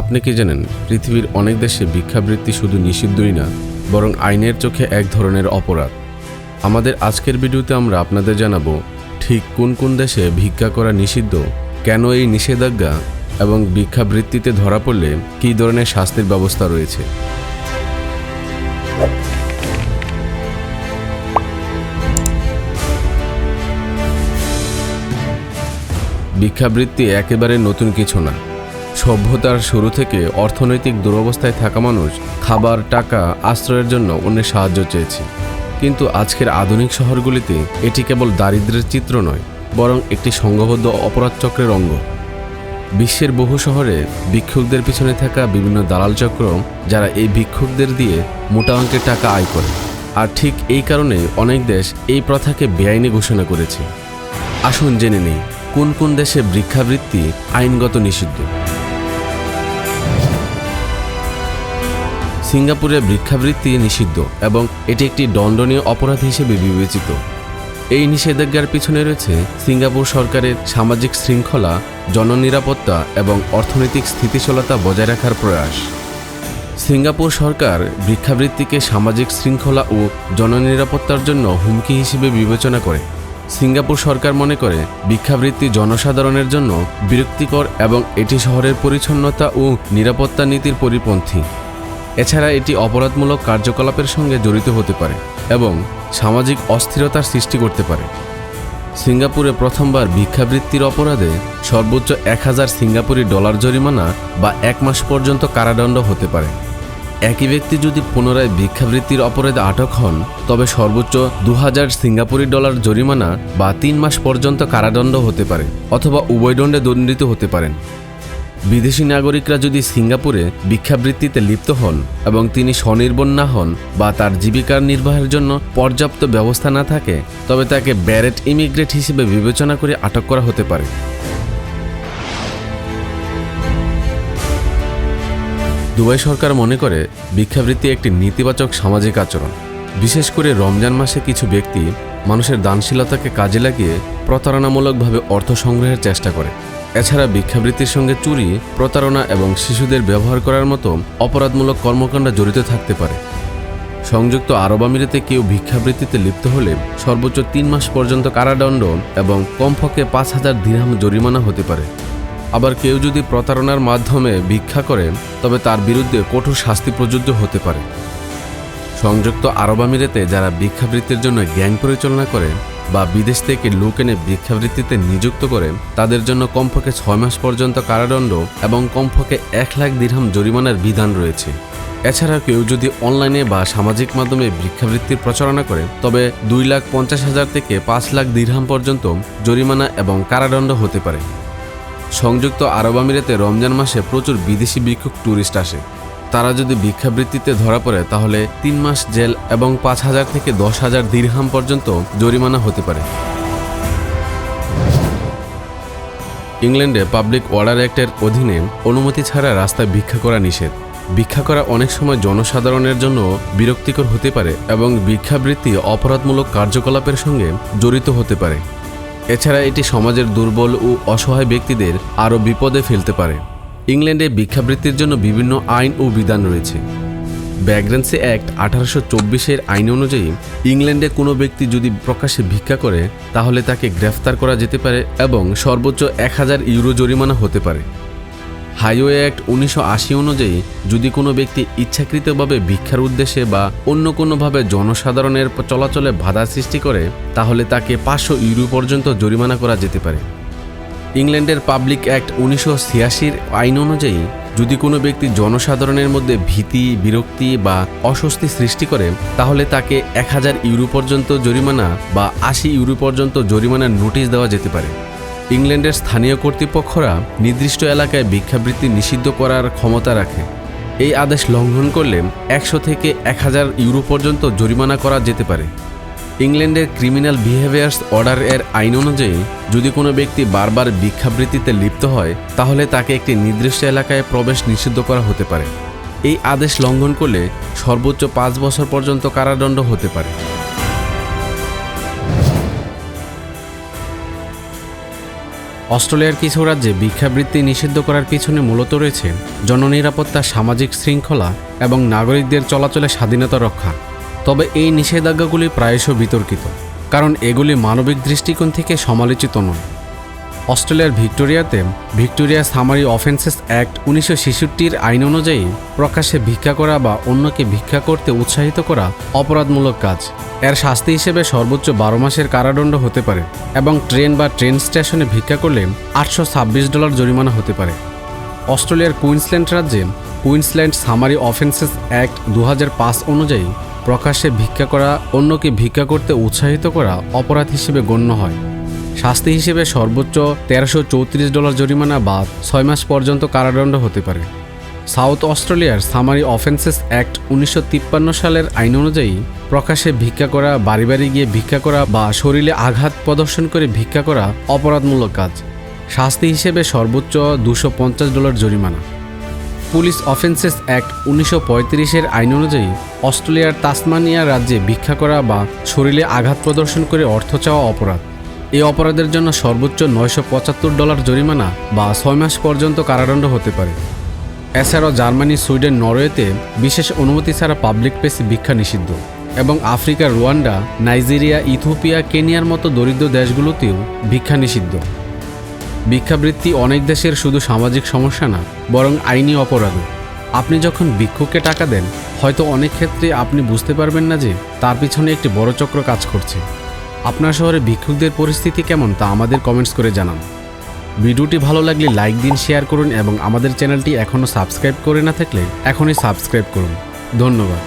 আপনি কি জানেন, পৃথিবীর অনেক দেশে ভিক্ষাবৃত্তি শুধু নিষিদ্ধই না, বরং আইনের চোখে এক ধরনের অপরাধ। আমাদের আজকের ভিডিওতে আমরা আপনাদের জানাব, ঠিক কোন কোন দেশে ভিক্ষা করা নিষিদ্ধ, কেন এই নিষেধাজ্ঞা, এবং ভিক্ষাবৃত্তিতে ধরা পড়লে কী ধরনের শাস্তির ব্যবস্থা রয়েছে। ভিক্ষাবৃত্তি একেবারে নতুন কিছু না। সভ্যতার শুরু থেকে অর্থনৈতিক দুরবস্থায় থাকা মানুষ খাবার, টাকা, আশ্রয়ের জন্য অন্যের সাহায্য চেয়েছে। কিন্তু আজকের আধুনিক শহরগুলিতে এটি কেবল দারিদ্র্যের চিত্র নয়, বরং একটি সংঘবদ্ধ অপরাধ চক্রের অঙ্গ। বিশ্বের বহু শহরে ভিক্ষুকদের পিছনে থাকা বিভিন্ন দালাল চক্র যারা এই ভিক্ষুকদের দিয়ে মোটা অঙ্কের টাকা আয় করে। আর ঠিক এই কারণে অনেক দেশ এই প্রথাকে বেআইনি ঘোষণা করেছে। আসুন জেনে নেই, কোন কোন দেশে বৃক্ষাবৃত্তি আইনগত নিষিদ্ধ? সিঙ্গাপুরে ভিক্ষাবৃত্তি নিষিদ্ধ এবং এটি একটি দণ্ডনীয় অপরাধ হিসেবে বিবেচিত। এই নিষেধাজ্ঞার পিছনে রয়েছে সিঙ্গাপুর সরকারের সামাজিক শৃঙ্খলা, জননিরাপত্তা এবং অর্থনৈতিক স্থিতিশীলতা বজায় রাখার প্রয়াস। সিঙ্গাপুর সরকার ভিক্ষাবৃত্তিকে সামাজিক শৃঙ্খলা ও জননিরাপত্তার জন্য হুমকি হিসেবে বিবেচনা করে। সিঙ্গাপুর সরকার মনে করে ভিক্ষাবৃত্তি জনসাধারণের জন্য বিরক্তিকর এবং এটি শহরের পরিচ্ছন্নতা ও নিরাপত্তা নীতির পরিপন্থী। এছাড়া এটি অপরাধমূলক কার্যকলাপের সঙ্গে জড়িত হতে পারে এবং সামাজিক অস্থিরতার সৃষ্টি করতে পারে। সিঙ্গাপুরে প্রথমবার ভিক্ষাবৃত্তির অপরাধে সর্বোচ্চ এক হাজার সিঙ্গাপুরি ডলার জরিমানা বা এক মাস পর্যন্ত কারাদণ্ড হতে পারে। একই ব্যক্তি যদি পুনরায় ভিক্ষাবৃত্তির অপরাধে আটক হন, তবে সর্বোচ্চ দু হাজার সিঙ্গাপুরি ডলার জরিমানা বা তিন মাস পর্যন্ত কারাদণ্ড হতে পারে অথবা উভয় দণ্ডে দণ্ডিত হতে পারেন। বিদেশি নাগরিকরা যদি সিঙ্গাপুরে ভিক্ষাবৃত্তিতে লিপ্ত হন এবং তিনি স্বনির্ভর না হন বা তার জীবিকার নির্বাহের জন্য পর্যাপ্ত ব্যবস্থা না থাকে, তবে তাকে ব্যারেট ইমিগ্রেট হিসেবে বিবেচনা করে আটক করা হতে পারে। দুবাই সরকার মনে করে ভিক্ষাবৃত্তি একটি নেতিবাচক সামাজিক আচরণ। বিশেষ করে রমজান মাসে কিছু ব্যক্তি মানুষের দানশীলতাকে কাজে লাগিয়ে প্রতারণামূলকভাবে অর্থ সংগ্রহের চেষ্টা করে। এছাড়া ভিক্ষাবৃত্তির সঙ্গে চুরি, প্রতারণা এবং শিশুদের ব্যবহার করার মতো অপরাধমূলক কর্মকাণ্ড জড়িত থাকতে পারে। সংযুক্ত আরব আমিরাতে কেউ ভিক্ষাবৃত্তিতে লিপ্ত হলে সর্বোচ্চ তিন মাস পর্যন্ত কারাদণ্ড এবং কমপক্ষে পাঁচ হাজার দিরহাম জরিমানা হতে পারে। আবার কেউ যদি প্রতারণার মাধ্যমে ভিক্ষা করে, তবে তার বিরুদ্ধে কঠোর শাস্তি প্রযোজ্য হতে পারে। সংযুক্ত আরব আমিরাতে যারা ভিক্ষাবৃত্তির জন্য গ্যাং পরিচালনা করে বা বিদেশ থেকে লোক এনে ভিক্ষাবৃত্তিতে নিযুক্ত করে, তাদের জন্য কমপক্ষে ছয় মাস পর্যন্ত কারাদণ্ড এবং কমপক্ষে এক লাখ দিরহাম জরিমানার বিধান রয়েছে। এছাড়া কেউ যদি অনলাইনে বা সামাজিক মাধ্যমে ভিক্ষাবৃত্তির প্রচারণা করে, তবে দুই লাখ পঞ্চাশ হাজার থেকে পাঁচ লাখ দিরহাম পর্যন্ত জরিমানা এবং কারাদণ্ড হতে পারে। সংযুক্ত আরব আমিরাতে রমজান মাসে প্রচুর বিদেশি ভিক্ষুক ট্যুরিস্ট আসে। তারা যদি ভিক্ষাবৃত্তিতে ধরা পড়ে, তাহলে তিন মাস জেল এবং পাঁচ হাজার থেকে দশ হাজার দিরহাম পর্যন্ত জরিমানা হতে পারে। ইংল্যান্ডে পাবলিক অর্ডার অ্যাক্টের অধীনে অনুমতি ছাড়া রাস্তায় ভিক্ষা করা নিষেধ। ভিক্ষা করা অনেক সময় জনসাধারণের জন্য বিরক্তিকর হতে পারে এবং ভিক্ষাবৃত্তি অপরাধমূলক কার্যকলাপের সঙ্গে জড়িত হতে পারে। এছাড়া এটি সমাজের দুর্বল ও অসহায় ব্যক্তিদের আরও বিপদে ফেলতে পারে। ইংল্যান্ডে ভিক্ষাবৃত্তির জন্য বিভিন্ন আইন ও বিধান রয়েছে। ব্যাগ্রেন্সি অ্যাক্ট আঠারোশো চব্বিশের আইন অনুযায়ী ইংল্যান্ডে কোনো ব্যক্তি যদি প্রকাশ্যে ভিক্ষা করে, তাহলে তাকে গ্রেফতার করা যেতে পারে এবং সর্বোচ্চ এক হাজার ইউরো জরিমানা হতে পারে। হাইওয়ে অ্যাক্ট উনিশশো আশি অনুযায়ী যদি কোনো ব্যক্তি ইচ্ছাকৃতভাবে ভিক্ষার উদ্দেশ্যে বা অন্য কোনোভাবে জনসাধারণের চলাচলে বাধা সৃষ্টি করে, তাহলে তাকে পাঁচশো ইউরো পর্যন্ত জরিমানা করা যেতে পারে। ইংল্যান্ডের পাবলিক অ্যাক্ট উনিশশো ছিয়াশির আইন অনুযায়ী, যদি কোনো ব্যক্তি জনসাধারণের মধ্যে ভীতি, বিরক্তি বা অস্বস্তি সৃষ্টি করে, তাহলে তাকে এক হাজার ইউরো পর্যন্ত জরিমানা বা আশি ইউরো পর্যন্ত জরিমানার নোটিশ দেওয়া যেতে পারে। ইংল্যান্ডের স্থানীয় কর্তৃপক্ষরা নির্দিষ্ট এলাকায় ভিক্ষাবৃত্তি নিষিদ্ধ করার ক্ষমতা রাখে। এই আদেশ লঙ্ঘন করলে একশো থেকে এক হাজার ইউরো পর্যন্ত জরিমানা করা যেতে পারে। ইংল্যান্ডের ক্রিমিনাল বিহেভিয়ার্স অর্ডার এর আইন অনুযায়ী, যদি কোনো ব্যক্তি বারবার ভিক্ষাবৃত্তিতে লিপ্ত হয়, তাহলে তাকে একটি নির্দিষ্ট এলাকায় প্রবেশ নিষিদ্ধ করা হতে পারে। এই আদেশ লঙ্ঘন করলে সর্বোচ্চ পাঁচ বছর পর্যন্ত কারাদণ্ড হতে পারে। অস্ট্রেলিয়ার কিছু রাজ্যে ভিক্ষাবৃত্তি নিষিদ্ধ করার পিছনে মূলত রয়েছে জননিরাপত্তা, সামাজিক শৃঙ্খলা এবং নাগরিকদের চলাচলে স্বাধীনতা রক্ষা। তবে এই নিষেধাজ্ঞাগুলি প্রায়শ বিতর্কিত, কারণ এগুলি মানবিক দৃষ্টিকোণ থেকে সমালোচিত নয়। অস্ট্রেলিয়ার ভিক্টোরিয়াতে ভিক্টোরিয়া সামারি অফেন্সেস অ্যাক্ট উনিশশো ছেষট্টির আইন অনুযায়ী প্রকাশ্যে ভিক্ষা করা বা অন্যকে ভিক্ষা করতে উৎসাহিত করা অপরাধমূলক কাজ। এর শাস্তি হিসেবে সর্বোচ্চ বারো মাসের কারাদণ্ড হতে পারে এবং ট্রেন বা ট্রেন স্টেশনে ভিক্ষা করলে আটশো ছাব্বিশ ডলার জরিমানা হতে পারে। অস্ট্রেলিয়ার কুইন্সল্যান্ড রাজ্যে কুইন্সল্যান্ড সামারি অফেন্সেস অ্যাক্ট দু হাজার পাঁচ অনুযায়ী প্রকাশ্যে ভিক্ষা করা, অন্যকে ভিক্ষা করতে উৎসাহিত করা অপরাধ হিসেবে গণ্য হয়। শাস্তি হিসেবে সর্বোচ্চ তেরোশো চৌত্রিশ ডলার জরিমানা বা ছয় মাস পর্যন্ত কারাদণ্ড হতে পারে। সাউথ অস্ট্রেলিয়ার সামারি অফেন্সেস অ্যাক্ট উনিশশো তিপ্পান্ন সালের আইন অনুযায়ী প্রকাশ্যে ভিক্ষা করা, বাড়ি বাড়ি গিয়ে ভিক্ষা করা বা শরীরে আঘাত প্রদর্শন করে ভিক্ষা করা অপরাধমূলক কাজ। শাস্তি হিসেবে সর্বোচ্চ দুশো ডলার জরিমানা। পুলিশ অফেন্সেস অ্যাক্ট উনিশশো পঁয়ত্রিশের আইন অনুযায়ী অস্ট্রেলিয়ার তাসমানিয়া রাজ্যে ভিক্ষা করা বা শরীরে আঘাত প্রদর্শন করে অর্থ চাওয়া অপরাধ। এই অপরাধের জন্য সর্বোচ্চ নয়শো পঁচাত্তর ডলার জরিমানা বা ছয় মাস পর্যন্ত কারাদণ্ড হতে পারে। এছাড়াও জার্মানি, সুইডেন, নরওয়েতে বিশেষ অনুমতি ছাড়া পাবলিক প্লেসে ভিক্ষা নিষিদ্ধ এবং আফ্রিকার রুয়ান্ডা, নাইজেরিয়া ইথোপিয়া কেনিয়ার মতো দরিদ্র দেশগুলোতেও ভিক্ষা নিষিদ্ধ। ভিক্ষাবৃত্তি অনেক দেশের শুধু সামাজিক সমস্যা না, বরং আইনি অপরাধও। আপনি যখন ভিক্ষুককে টাকা দেন, হয়তো অনেক ক্ষেত্রে আপনি বুঝতে পারবেন না যে তার পিছনে একটি বড় চক্র কাজ করছে। আপনার শহরে ভিক্ষুকদের পরিস্থিতি কেমন তা আমাদের কমেন্টস করে জানান। ভিডিওটি ভালো লাগলে লাইক দিন, শেয়ার করুন এবং আমাদের চ্যানেলটি এখনও সাবস্ক্রাইব করে না থাকলে এখনই সাবস্ক্রাইব করুন। ধন্যবাদ।